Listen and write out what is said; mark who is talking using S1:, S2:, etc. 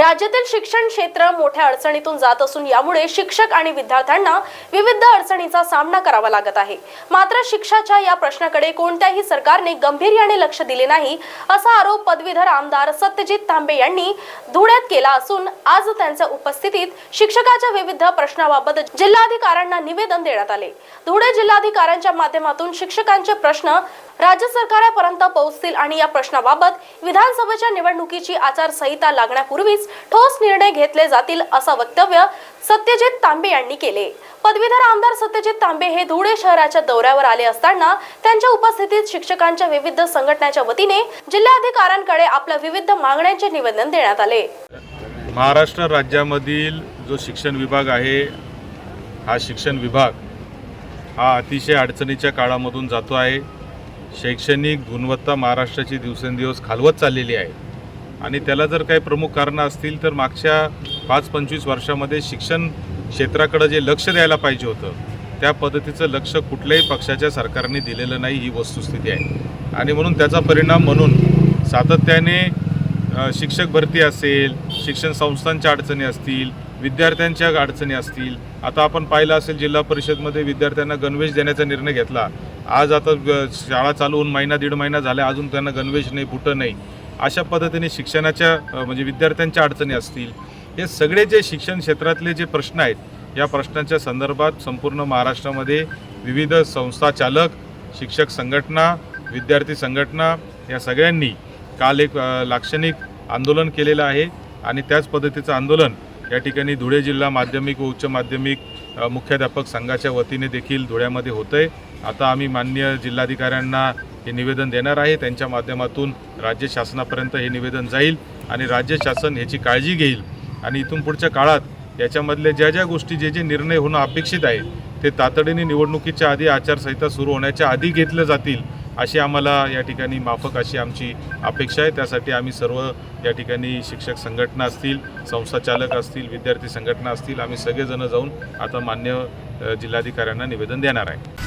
S1: राज्यातील शिक्षण क्षेत्र मोठ्या अडचणीतून जात असून यामुळे शिक्षक आणि विद्यार्थ्यांना विविध अडचणीचा सामना करावा लागत आहे. मात्र शिक्षाच्या या प्रश्नाकडे कोणत्याही सरकारने गंभीर्याने लक्ष दिले नाही असा आरोप पदवीधर आमदार सत्यजित तांबे यांनी धुळ्यात केला असून आज त्यांच्या उपस्थितीत शिक्षकाच्या विविध प्रश्नाबाबत जिल्हाधिकाऱ्यांना निवेदन देण्यात आले. धुळे जिल्हाधिकाऱ्यांच्या माध्यमातून शिक्षकांचे प्रश्न राज्य सरकारापर्यंत पोहोचतील आणि या प्रश्नाबाबत विधानसभेच्या निवडणुकीची आचारसंहिता लागण्यापूर्वीच ठोस निर्णय घेतले जातील असं वक्तव्य सत्यजित तांबे यांनी केले. पदवीधर आमदार सत्यजित तांबे हे धुळे शहराच्या दौऱ्यावर आले असताना त्यांच्या उपस्थितीत शिक्षकांच्या विविध संघटनेच्या वतीने जिल्हाधिकाऱ्यांकडे आपल्या विविध मागण्यांचे निवेदन देण्यात आले.
S2: महाराष्ट्र राज्यामधील जो शिक्षण विभाग आहे हा शिक्षण विभाग हा अतिशय अडचणीच्या काळामधून जातो आहे. शैक्षणिक गुणवत्ता महाराष्ट्राची दिवसेंदिवस खालवत चाललेली आहे. आणि त्याला जर काही प्रमुख कारणं असतील तर मागच्या पाच पंचवीस वर्षामध्ये शिक्षण क्षेत्राकडं जे लक्ष द्यायला पाहिजे होतं त्या पद्धतीचं लक्ष कुठल्याही पक्षाच्या सरकारने दिलेलं नाही ही वस्तुस्थिती आहे. आणि म्हणून त्याचा परिणाम म्हणून सातत्याने शिक्षक भरती असेल शिक्षण संस्थांच्या अडचणी असतील विद्यार्थ्यांच्या अडचणी असतील. आता आपण पाहिलं असेल जिल्हा परिषदमध्ये विद्यार्थ्यांना गणवेश देण्याचा निर्णय घेतला. आज आता ग- शाळा चालू होऊन महिना दीड महिना झाला अजून त्यांना गणवेश नाही बुटं नाही. अशा पद्धतीने शिक्षणाच्या म्हणजे विद्यार्थ्यांच्या अडचणी असतील. हे सगळे जे शिक्षण क्षेत्रातले जे प्रश्न आहेत या प्रश्नांच्या संदर्भात संपूर्ण महाराष्ट्रामध्ये विविध संस्था चालक शिक्षक संघटना विद्यार्थी संघटना या सगळ्यांनी काल एक लाक्षणिक आंदोलन केलेलं आहे. आणि त्याच पद्धतीचं आंदोलन या ठिकाणी धुळे जिल्हा माध्यमिक व उच्च माध्यमिक मुख्याध्यापक संघाच्या वतीने देखील धुळ्यामध्ये होतं आहे आता आम्ही मान्य जिल्हाधिकाऱ्यांना हे निवेदन देणार आहे. त्यांच्या माध्यमातून राज्य शासनापर्यंत हे निवेदन जाईल आणि राज्य शासन ह्याची काळजी घेईल. आणि इथून पुढच्या काळात याच्यामधल्या ज्या ज्या गोष्टी जे जे निर्णय होणं अपेक्षित आहे ते तातडीने निवडणुकीच्या आधी आचारसंहिता सुरू होण्याच्या आधी घेतले जातील. अशी आम्हाला या ठिकाणी माफक अशी आमची अपेक्षा आहे. त्यासाठी आम्ही सर्व या ठिकाणी शिक्षक संघटना असतील संस्था चालक असतील विद्यार्थी संघटना असतील आम्ही सगळेजण जाऊन आता मान्य जिल्हाधिकाऱ्यांना निवेदन देणार आहे.